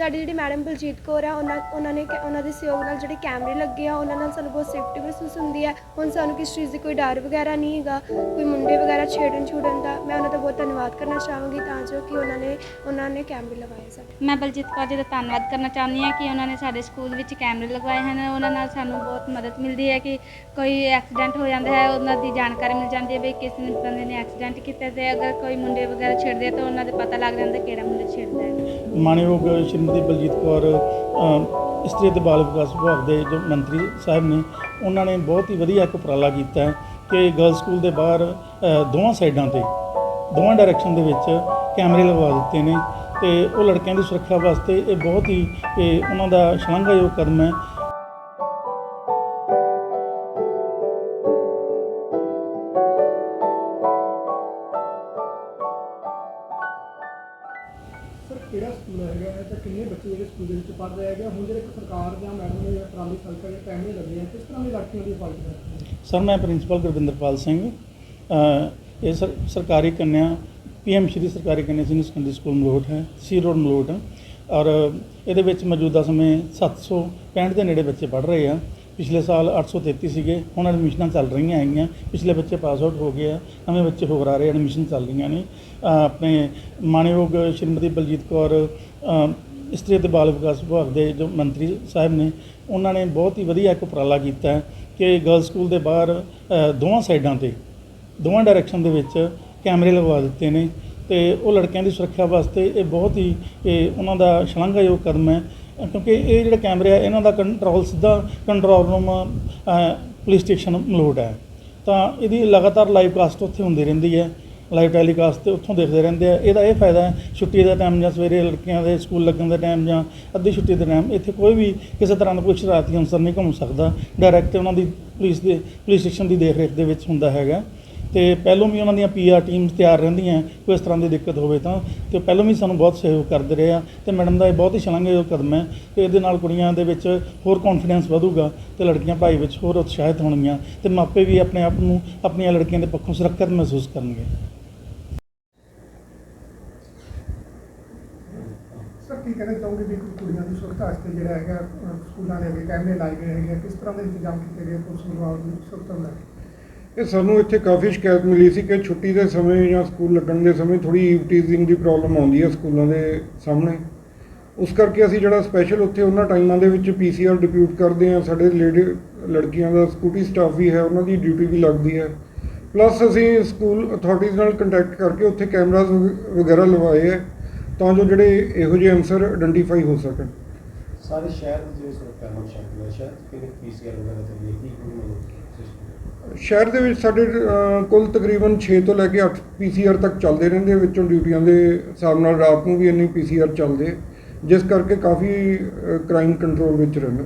ਸਾਡੀ ਜਿਹੜੀ ਮੈਡਮ ਬਲਜੀਤ ਕੌਰ ਆ ਉਹਨਾਂ ਉਹਨਾਂ ਨੇ ਕ- ਉਹਨਾਂ ਦੇ ਸਹਿਯੋਗ ਨਾਲ ਜਿਹੜੇ ਕੈਮਰੇ ਲੱਗੇ ਆ ਉਹਨਾਂ ਨਾਲ ਸਾਨੂੰ ਬਹੁਤ ਸੇਫਟੀ ਮਹਿਸੂਸ ਹੁੰਦੀ ਹੈ ਹੁਣ ਸਾਨੂੰ ਕਿਸ ਚੀਜ਼ ਦੀ ਕੋਈ ਡਰ ਵਗੈਰਾ ਨਹੀਂ ਹੈਗਾ ਕੋਈ ਮੁੰਡੇ ਵਗੈਰਾ ਛੇੜਨ ਛੁੜਨ ਦਾ। ਮੈਂ ਉਹਨਾਂ ਦਾ ਬਹੁਤ ਧੰਨਵਾਦ ਕਰਨਾ ਚਾਹਾਂਗੀ ਤਾਂ ਜੋ ਕਿ ਉਹਨਾਂ ਨੇ ਉਹਨਾਂ ਨੇ ਕੈਮਰੇ ਲਗਾਏ ਸਾਡੇ। ਮੈਂ ਬਲਜੀਤ ਕੌਰ ਜੀ ਦਾ ਧੰਨਵਾਦ ਕਰਨਾ ਚਾਹੁੰਦੀ ਹਾਂ ਕਿ ਉਹਨਾਂ ਨੇ ਸਾਡੇ ਸਕੂਲ ਵਿੱਚ ਕੈਮਰੇ ਲਗਵਾਏ ਹਨ। ਉਹਨਾਂ ਨਾਲ ਸਾਨੂੰ ਬਹੁਤ ਮਦਦ ਮਿਲਦੀ ਹੈ ਕਿ ਕੋਈ ਐਕਸੀਡੈਂਟ ਹੋ ਜਾਂਦਾ ਹੈ ਉਹਨਾਂ ਦੀ ਜਾਣਕਾਰੀ ਮਿਲ ਜਾਂਦੀ ਹੈ ਵੀ ਕਿਸ ਨੇ ਬੰਦੇ ਨੇ ਐਕਸੀਡੈਂਟ ਕੀਤਾ ਤੇ ਅਗਰ ਕੋਈ ਮੁੰਡੇ ਵਗੈਰਾ ਛੇੜਦੇ ਆ ਤਾਂ ਉਹਨਾਂ ਦੇ ਪਤਾ ਲੱਗ ਜਾਂਦਾ ਕਿਹੜਾ ਮੁੰਡਾ ਛੇੜਦਾ ਹੈ। ਮਾਨਯੋਗ ਸ਼੍ਰੀਮਤੀ ਬਲਜੀਤ ਕੌਰ ਇਸਤਰੀ ਅਤੇ ਬਾਲ ਵਿਕਾਸ ਵਿਭਾਗ ਦੇ ਜੋ ਮੰਤਰੀ ਸਾਹਿਬ ਨੇ, ਉਹਨਾਂ ਨੇ ਬਹੁਤ ਹੀ ਵਧੀਆ ਇੱਕ ਉਪਰਾਲਾ ਕੀਤਾ ਹੈ ਕਿ ਗਰਲ ਸਕੂਲ ਦੇ ਬਾਹਰ ਦੋਵਾਂ ਸਾਈਡਾਂ ਤੇ, ਦੋਵਾਂ ਡਾਇਰੈਕਸ਼ਨ ਦੇ ਵਿੱਚ ਕੈਮਰੇ ਲਗਵਾ ਦਿੱਤੇ ਨੇ ਤੇ ਉਹ ਲੜਕਿਆਂ ਦੀ ਸੁਰੱਖਿਆ ਵਾਸਤੇ ਇਹ ਬਹੁਤ ਹੀ ਉਹਨਾਂ ਦਾ ਸ਼ਲਾਘਾਯੋਗ ਕਦਮ ਹੈ। ਕਿਹੜਾ ਸਕੂਲ ਹੈਗਾ? ਹੈ ਤੇ ਕਿੰਨੇ ਬੱਚੇ ਜਿਹੜੇ ਸਕੂਲ ਦੇ ਵਿੱਚ ਪੜ੍ਹ ਰਹੇ ਹੈਗੇ ਹੁਣ ਜਿਹੜੇ ਸਰਕਾਰ ਜਾਂ ਮੈਡਮ ਨੇ ਪ੍ਰਾਇਮਰੀ ਸਰਕਾਰ ਦੇ ਕੈਮਰੇ ਲੱਗੇ ਆ, ਕਿਸ ਤਰ੍ਹਾਂ ਦੀ ਲੜਕੀਆਂ ਦੀ ਪਾਲਟੀ ਕਰਦੇ ਸਰ, ਮੈਂ ਪ੍ਰਿੰਸੀਪਲ ਗੁਰਵਿੰਦਰਪਾਲ ਸਿੰਘ ਇਹ ਸਰ, ਸਰਕਾਰੀ ਕੰਨਿਆ, ਪੀਐਮ ਸ਼੍ਰੀ ਸਰਕਾਰੀ ਕੰਨਿਆ ਸੀਨੀਅਰ ਸੈਕੰਡਰੀ ਸਕੂਲ ਮਲੋਟ ਹੈ, ਸੀ ਰੋਡ ਮਲੋਟ। ਔਰ ਇਹਦੇ ਵਿੱਚ ਮੌਜੂਦਾ ਸਮੇਂ 765 ਦੇ ਨੇੜੇ ਬੱਚੇ ਪੜ੍ਹ ਰਹੇ ਆ। ਪਿਛਲੇ ਸਾਲ 833 ਸੀਗੇ ਹੁਣ ਐਡਮਿਸ਼ਨਾਂ ਚੱਲ ਰਹੀਆਂ ਹੈਗੀਆਂ ਪਿਛਲੇ ਬੱਚੇ ਪਾਸ ਆਊਟ ਹੋ ਗਏ ਆ ਨਵੇਂ ਬੱਚੇ ਹੋਰ ਆ ਰਹੇ ਐਡਮਿਸ਼ਨ ਚੱਲ ਰਹੀਆਂ ਨੇ। ਆਪਣੇ ਮਾਨਯੋਗ ਸ਼੍ਰੀਮਤੀ ਬਲਜੀਤ ਕੌਰ ਅ, ਇਸਤਰੀ ਅਤੇ ਬਾਲ ਵਿਕਾਸ ਵਿਭਾਗ ਦੇ ਜੋ ਮੰਤਰੀ ਸਾਹਿਬ ਨੇ ਉਹਨਾਂ ਨੇ ਬਹੁਤ ਹੀ ਵਧੀਆ ਇੱਕ ਉਪਰਾਲਾ ਕੀਤਾ ਕਿ ਗਰਲ ਸਕੂਲ ਦੇ ਬਾਹਰ ਦੋਵਾਂ ਸਾਈਡਾਂ ਤੇ ਦੋਵਾਂ ਡਾਇਰੈਕਸ਼ਨ ਦੇ ਵਿੱਚ ਕੈਮਰੇ ਲਗਵਾ ਦਿੱਤੇ ਨੇ ਤੇ ਉਹ ਲੜਕਿਆਂ ਦੀ ਸੁਰੱਖਿਆ ਵਾਸਤੇ ਇਹ ਬਹੁਤ ਹੀ ਇਹ ਉਹਨਾਂ ਦਾ ਸ਼ਲਾਘਾਯੋਗ ਕਦਮ ਹੈ। ਕਿਉਂਕਿ ਇਹ ਜਿਹੜੇ ਕੈਮਰੇ ਆ, ਇਹਨਾਂ ਦਾ ਕੰਟਰੋਲ ਸਿੱਧਾ control room police station Malout ਹੈ। ਤਾਂ ਇਹਦੀ ਲਗਾਤਾਰ ਲਾਈਵ ਕਾਸਟ ਉੱਥੇ ਹੁੰਦੀ ਰਹਿੰਦੀ ਹੈ। ਲਾਈਵ ਟੈਲੀਕਾਸਟ ਤੇ ਉੱਥੋਂ ਦੇਖਦੇ ਰਹਿੰਦੇ ਆ। ਇਹਦਾ ਇਹ ਫਾਇਦਾ ਹੈ, ਛੁੱਟੀ ਦਾ ਟਾਈਮ ਜਾਂ ਸਵੇਰੇ ਲੜਕੀਆਂ ਦੇ ਸਕੂਲ ਲੱਗਣ ਦਾ ਟਾਈਮ ਜਾਂ ਅੱਧੀ ਛੁੱਟੀ ਦੇ ਟਾਈਮ ਇੱਥੇ ਕੋਈ ਵੀ ਕਿਸੇ ਤਰ੍ਹਾਂ ਦਾ ਕੋਈ ਸ਼ਰਾਰਤੀ ਅਨਸਰ ਨਹੀਂ ਘੁੰਮ ਸਕਦਾ। ਡਾਇਰੈਕਟ ਉਹਨਾਂ ਦੀ ਪੁਲਿਸ ਦੇ ਪੁਲਿਸ ਸਟੇਸ਼ਨ ਦੀ ਦੇਖ ਰੇਖ ਦੇ ਵਿੱਚ ਹੁੰਦਾ ਹੈਗਾ। ਤੇ ਪਹਿਲੋਂ ਵੀ ਉਹਨਾਂ ਦੀਆਂ ਪੀਆਰ ਟੀਮਸ ਤਿਆਰ ਰਹਿੰਦੀਆਂ, ਕੋਈ ਇਸ ਤਰ੍ਹਾਂ ਦੀ ਦਿੱਕਤ ਹੋਵੇ ਤਾਂ, ਤੇ ਪਹਿਲੋਂ ਵੀ ਸਾਨੂੰ ਬਹੁਤ ਸਹਿਯੋਗ ਕਰਦੇ ਰਹੇ ਆ, ਤੇ ਮੈਡਮ ਦਾ ਇਹ ਬਹੁਤ ਹੀ ਸ਼ਲਾਘਾਯੋਗ ਕਦਮ ਹੈ ਤੇ ਇਹਦੇ ਨਾਲ ਕੁੜੀਆਂ ਦੇ ਵਿੱਚ ਹੋਰ ਕੌਨਫੀਡੈਂਸ ਵਧੂਗਾ, ਤੇ ਲੜਕੀਆਂ ਭਾਈ ਵਿੱਚ ਹੋਰ ਉਤਸ਼ਾਹਿਤ ਹੋਣਗੀਆਂ, ਤੇ ਮਾਪੇ ਵੀ ਆਪਣੇ ਆਪ ਨੂੰ, ਆਪਣੀਆਂ ਲੜਕੀਆਂ ਦੇ ਪੱਖੋਂ ਸੁਰੱਖਿਅਤ ਮਹਿਸੂਸ ਕਰਨਗੇ। ਸਰ, ਕੀ ਕਹਿਣਾ ਚਾਹੋਗੇ ਵੀ ਕੁੜੀਆਂ ਦੀ ਸੁਰੱਖਿਆ ਵਾਸਤੇ ਜਿਹੜਾ ਹੈਗਾ ਸਕੂਲਾਂ ਦੇ ਅੱਗੇ ਕੈਮਰੇ ਲਾਏ ਗਏ ਹੈਗੇ ਕਿਸ ਤਰ੍ਹਾਂ ਦੇ ਇੰਤਜ਼ਾਮ ਕੀਤੇ ਗਏ ਪੁਲਿਸ ਵਿਭਾਗ ਸੁਰੱਖਿਆ ਨੂੰ ਲੈ ਕੇ ਇਹ ਸਾਨੂੰ ਇੱਥੇ ਕਾਫੀ ਸ਼ਿਕਾਇਤ ਮਿਲੀ ਸੀ ਕਿ ਛੁੱਟੀ ਦੇ ਸਮੇਂ ਜਾਂ ਸਕੂਲ ਲੱਗਣ ਦੇ ਸਮੇਂ ਥੋੜੀ ਈਵ ਟੀਜ਼ਿੰਗ ਦੀ ਪ੍ਰੋਬਲਮ ਆਉਂਦੀ ਹੈ ਸਕੂਲਾਂ ਦੇ ਸਾਹਮਣੇ। ਉਸ ਕਰਕੇ ਅਸੀਂ ਜਿਹੜਾ ਸਪੈਸ਼ਲ ਉੱਥੇ ਉਹਨਾਂ ਟਾਈਮਾਂ ਦੇ ਵਿੱਚ ਪੀਸੀਆਰ ਡਿਪਿਊਟ ਕਰਦੇ ਹਾਂ। ਸਾਡੇ ਲੇਡੀ ਲੜਕੀਆਂ ਦਾ ਸਕੂਟੀ ਸਟਾਫ ਵੀ ਹੈ, ਉਹਨਾਂ ਦੀ ਡਿਊਟੀ ਵੀ ਲੱਗਦੀ ਹੈ। ਪਲੱਸ ਅਸੀਂ ਸਕੂਲ ਅਥਾਰਟੀਜ਼ ਨਾਲ ਕੰਟੈਕਟ ਕਰਕੇ ਉੱਥੇ ਕੈਮਰਾਜ਼ ਵਗੈਰਾ ਲਵਾਏ ਹੈ ਤਾਂ ਜੋ ਜਿਹੜੇ ਇਹੋ ਜਿਹੇ ਅਨਸਰ ਆਇਡੈਂਟੀਫਾਈ ਹੋ ਸਕਣ। ਸਾਰੇ ਸ਼ਹਿਰ ਦੇ ਜਿਹੜੇ ਸੁਰੱਖਿਆ ਨੂੰ ਸ਼ਾਮਿਲ ਹੈ ਸ਼ਹਿਰ ਕਿਹਨੇ ਪੀਸੀਆਰ ਵਗੈਰਾ ਚੱਲੀ ਹੈ ਕੀ ਸ਼ਹਿਰ ਦੇ ਵਿੱਚ ਸਾਡੇ ਅ, ਕੁੱਲ ਤਕਰੀਬਨ 6 ਤੋਂ ਲੈ ਕੇ 8 ਪੀਸੀਆਰ ਤੱਕ ਚੱਲਦੇ ਰਹਿੰਦੇ ਆ ਵਿੱਚੋਂ ਡਿਊਟੀਆਂ ਦੇ ਹਿਸਾਬ ਨਾਲ ਰਾਤ ਨੂੰ ਵੀ ਇੰਨੀ ਪੀਸੀਆਰ ਚੱਲਦੇ ਜਿਸ ਕਰਕੇ ਕਾਫੀ ਕ੍ਰਾਈਮ ਕੰਟਰੋਲ ਵਿੱਚ ਰਹਿੰਦਾ